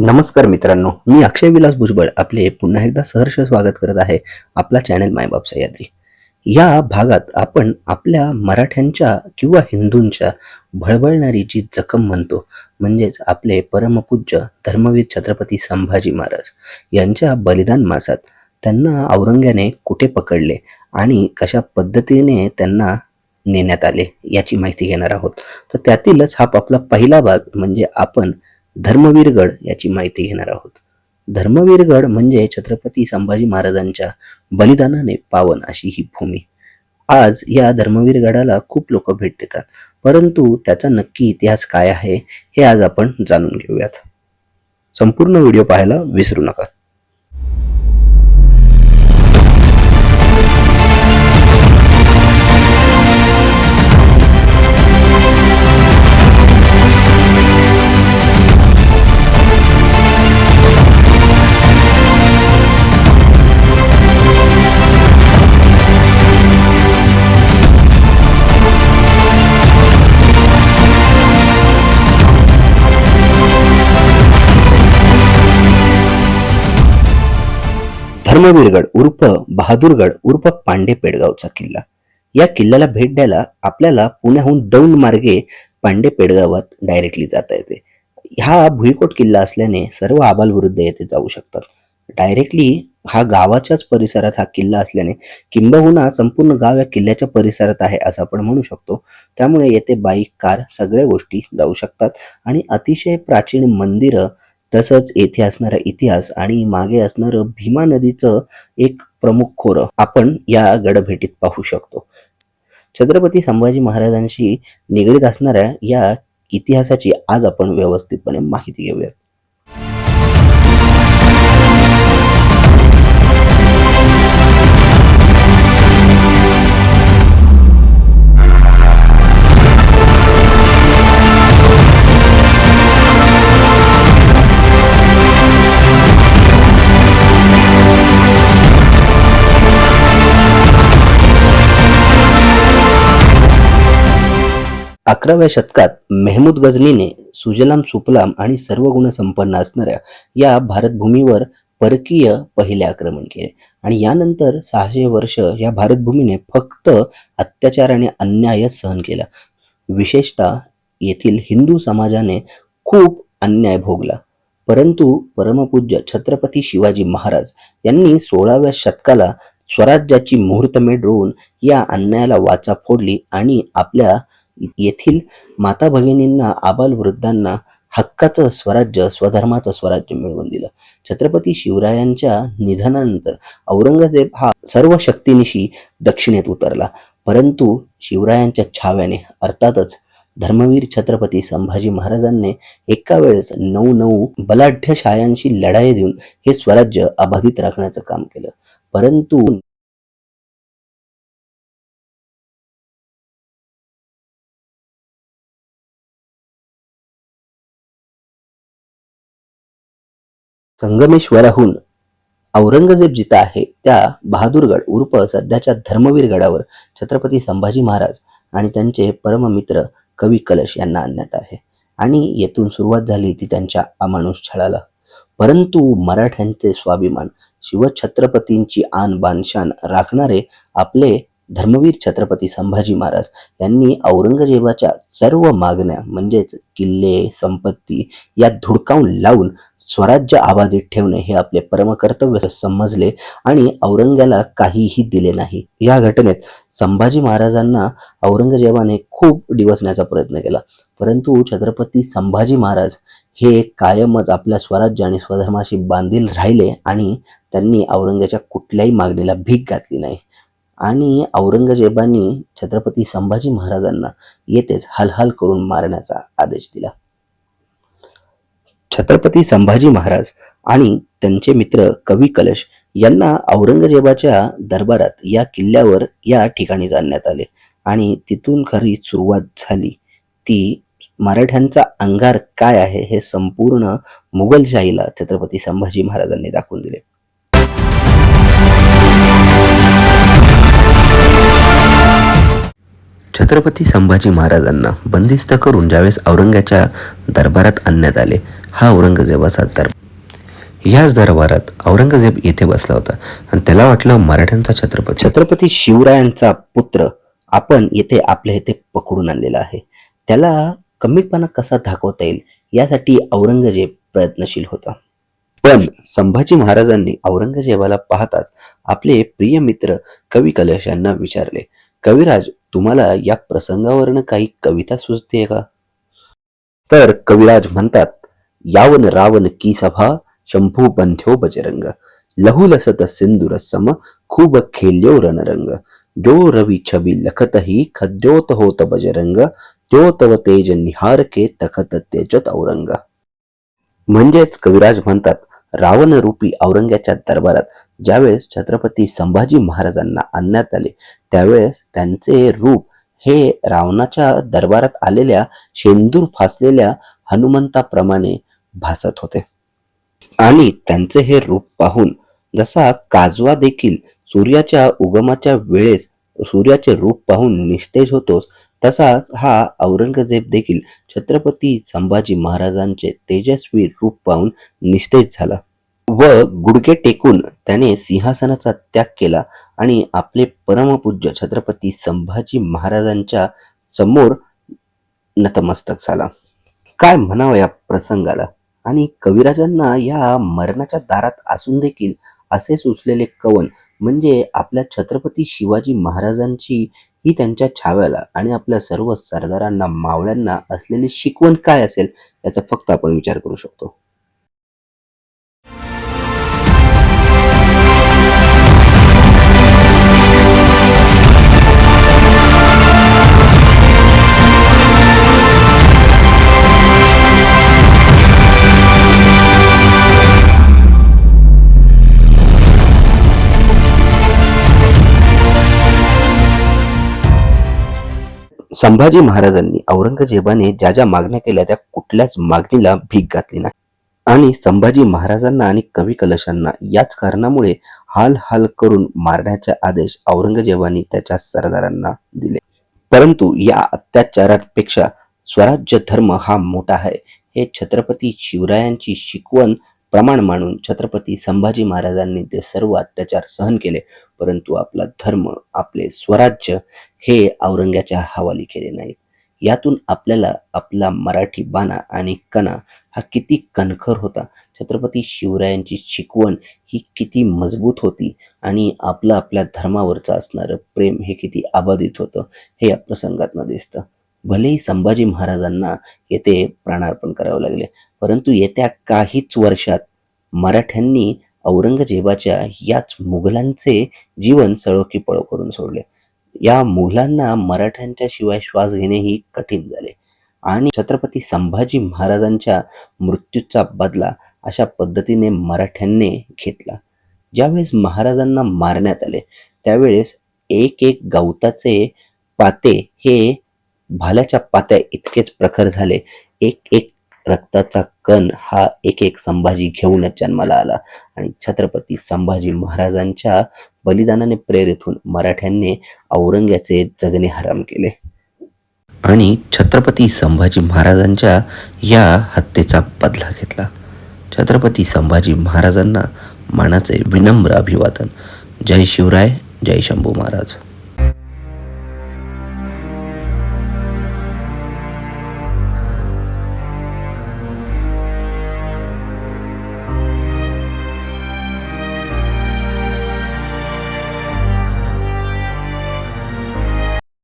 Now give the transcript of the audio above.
नमस्कार मित्रांनो मी अक्षय विलास भुजबळ आपले पुन्हा एकदा सहर्ष स्वागत करत आहे आपला चॅनल मायबाप सह्याद्री या भागात आपण आपल्या मराठ्यांच्या किंवा हिंदूंच्या भळबळणारी जी जखम म्हणतो म्हणजेच आपले परमपूज्य धर्मवीर छत्रपती संभाजी महाराज यांच्या बलिदान मासात त्यांना औरंग्याने कुठे पकडले आणि कशा पद्धतीने त्यांना नेण्यात आले याची माहिती घेणार आहोत. तर त्यातीलच हा आपला पहिला भाग म्हणजे आपण धर्मवीरगड याची माहिती घेणार आहोत. धर्मवीरगड म्हणजे छत्रपती संभाजी महाराजांच्या बलिदानाने पावन अशी ही भूमी. आज या धर्मवीरगडाला खूप लोक भेट देतात परंतु त्याचा नक्की इतिहास काय आहे हे आज आपण जाणून घेऊयात. संपूर्ण व्हिडिओ पाहायला विसरू नका. धर्मवीरगड उर्फ बहादूरगड उर्फ पांडे पेडगावचा किल्ला. या किल्ल्याला भेट द्यायला आपल्याला पुण्याहून दौंड मार्गे पांडे पेडगावात डायरेक्टली जाता येते. हा भुईकोट किल्ला असल्याने सर्व आबालवृद्ध येथे जाऊ शकतात. डायरेक्टली हा गावाच्याच परिसरात हा किल्ला असल्याने किंबहुना संपूर्ण गाव या किल्ल्याच्या परिसरात आहे असं आपण म्हणू शकतो. त्यामुळे येथे बाईक कार सगळ्या गोष्टी जाऊ शकतात. आणि अतिशय प्राचीन मंदिरं तसंच येथे असणारा इतिहास आणि मागे असणारं भीमा नदीचं एक प्रमुख खोरं आपण या गडभेटीत पाहू शकतो. छत्रपती संभाजी महाराजांशी निगडीत असणाऱ्या या इतिहासाची आज आपण व्यवस्थितपणे माहिती घेऊया अकराव्या शतकात मेहमूद गझनीने सुजलाम सुपलाम आणि सर्व गुण संपन्न असणाऱ्या या भारतभूमीवर परकीय पहिले आक्रमण केले. आणि यानंतर सहाशे वर्ष या भारतभूमीने फक्त अत्याचार आणि अन्याय सहन केला. विशेषतः येथील हिंदू समाजाने खूप अन्याय भोगला. परंतु परमपूज्य छत्रपती शिवाजी महाराज यांनी सोळाव्या शतकाला स्वराज्याची मुहूर्तमेढ रोवून या अन्यायाला वाचा फोडली आणि आपल्या येथील माता भगिनींना आबाल वृद्धांना हक्काचं स्वराज्य स्वधर्माचं स्वराज्य मिळवून दिलं. छत्रपती शिवरायांच्या निधनानंतर औरंगजेब हा सर्व शक्तीनिशी दक्षिणेत उतरला. परंतु शिवरायांच्या छाव्याने अर्थातच धर्मवीर छत्रपती संभाजी महाराजांनी एका वेळेस नऊ नऊ बलाढ्य शायांशी लढाई देऊन हे स्वराज्य अबाधित राखण्याचं काम केलं. परंतु संगमेश्वराहून औरंगजेब जिथं आहे त्या बहादूरगड उर्फ सध्याच्या धर्मवीर गडावर छत्रपती संभाजी महाराज आणि त्यांचे परममित्र कवी कलश यांना आणण्यात आहे. आणि येथून सुरुवात झाली ती त्यांच्या अमानुष छळाला परंतु मराठ्यांचे स्वाभिमान शिवछत्रपतींची आन बानशान राखणारे आपले धर्मवीर छत्रपती संभाजी महाराज यांनी औरंगजेबाच्या सर्व मागण्या म्हणजेच किल्ले संपत्ती या धुडकावून लावून स्वराज्य आबाधित ठेवणे हे आपले परमकर्तव्य समजले आणि औरंग्याला काहीही दिले नाही. या घटनेत संभाजी महाराजांना औरंगजेबाने खूप डिवसण्याचा प्रयत्न केला. परंतु छत्रपती संभाजी महाराज हे कायमच आपल्या स्वराज्य आणि स्वधर्माशी बांधील राहिले आणि त्यांनी औरंगाच्या कुठल्याही मागणीला भीक घातली नाही. आणि औरंगजेबांनी छत्रपती संभाजी महाराजांना येथेच हलहल करून मारण्याचा आदेश दिला. छत्रपती संभाजी महाराज आणि त्यांचे मित्र कवी कलश यांना औरंगजेबाच्या दरबारात या किल्ल्यावर या ठिकाणी जाणण्यात आले. आणि तिथून खरी सुरुवात झाली. ती मराठ्यांचा अंगार काय आहे हे संपूर्ण मुघलशाहीला छत्रपती संभाजी महाराजांनी दाखवून दिले. छत्रपती संभाजी महाराजांना बंदिस्त करून ज्यावेळेस औरंगाच्या दरबारात आणण्यात आले हा औरंगजेबाचा दरबार. याच दरबारात औरंगजेब येथे बसला होता. आणि त्याला वाटलं मराठ्यांचा छत्रपती. छत्रपती शिवरायांचा पुत्र आपण येथे आपल्या येथे पकडून आणलेला आहे. त्याला कमीपणा कसा दाखवता येईल यासाठी औरंगजेब प्रयत्नशील होता. पण संभाजी महाराजांनी औरंगजेबाला पाहताच आपले प्रिय मित्र कवी कलश यांना विचारले कविराज तुम्हाला या प्रसंगावरनं काही कविता सुचते का? तर कविराज म्हणतात यावन रावण की सभा शंभू बंध्यो बजरंग. लहू लसत सिंदूर सम खूब खेल्यो रणरंग. जो रवि छबी लखत ही खद्योत होत बजरंग. त्यो तव तेज निहार के तखत तेजत औरंग. म्हणजेच कविराज म्हणतात रावण रूपी औरंग्याच्या दरबारात ज्यावेळेस छत्रपती संभाजी महाराजांना आणण्यात आले त्यावेळेस त्यांचे रूप हे रावणाच्या दरबारात आलेल्या शेंदूर फासलेल्या हनुमंताप्रमाणे भासत होते. आणि त्यांचे हे रूप पाहून जसा काजवा देखील सूर्याच्या उगमाच्या वेळेस सूर्याचे रूप पाहून निस्तेज होतोस तसाच हा औरंगजेब देखील छत्रपती संभाजी महाराजांचे तेजस्वी रूप पाहून निस्तेज झाला व गुडघे टेकून त्याने सिंहासनाचा त्याग केला आणि आपले परमपूज्य छत्रपती संभाजी महाराजांच्या समोर नतमस्तक झाला. काय म्हणावं या प्रसंगाला? आणि कविराजांना या मरणाच्या दारात असून देखील असे सुचलेले कवन म्हणजे आपल्या छत्रपती शिवाजी महाराजांची ही त्यांच्या छाव्याला आणि आपल्या सर्व सरदारांना मावळ्यांना असलेली शिकवण काय असेल याचा फक्त आपण विचार करू शकतो. संभाजी महाराजांनी औरंगजेबाने ज्या ज्या मागण्या केल्या त्या कुठल्याच मागणीला भीक घातली नाही. आणि संभाजी महाराजांना आणि कवी कलशांना याच कारणामुळे हाल हाल करून मारण्याचे आदेश औरंगजेबाने त्याच्या सरदारांना दिले. परंतु या अत्याचारापेक्षा स्वराज्य धर्म हा मोठा आहे. हे छत्रपती शिवरायांची शिकवण प्रमाण मानून छत्रपती संभाजी महाराजांनी ते सर्व अत्याचार सहन केले परंतु आपला धर्म आपले स्वराज्य हे औरंग्याच्या हवाली केले नाहीत. यातून आपल्याला आपला मराठी बाणा आणि कणा हा किती कणखर होता. छत्रपती शिवरायांची शिकवण ही किती मजबूत होती आणि आपलं आपल्या धर्मावरचं असणारं प्रेम हे किती अबाधित होतं हे या प्रसंगातनं दिसतं. भलेही संभाजी महाराजांना येथे प्राणार्पण करावं लागले. परंतु येत्या काहीच वर्षात मराठ्यांनी औरंगजेबाच्या याच मुघलांचे जीवन सळोकी पळो करून सोडले. या मुघलांना मराठ्यांच्या शिवाय श्वास घेणेही कठीण झाले. आणि छत्रपती संभाजी महाराजांच्या मृत्यूचा बदला अशा पद्धतीने मराठ्यांनी घेतला. ज्यावेळेस महाराजांना मारण्यात आले त्यावेळेस एक एक गवताचे पाते हे भाल्याच्या पात्या इतकेच प्रखर झाले. एक एक रक्ताचा कण हा एक एक संभाजी घेऊनच जन्माला आला. आणि छत्रपती संभाजी महाराजांच्या बलिदानाने प्रेरित होऊन मराठ्यांनी औरंग्याचे जगणे हराम केले. आणि छत्रपती संभाजी महाराजांच्या या हत्येचा बदला घेतला. छत्रपती संभाजी महाराजांना मानाचे विनम्र अभिवादन. जय शिवराय जय शंभू महाराज.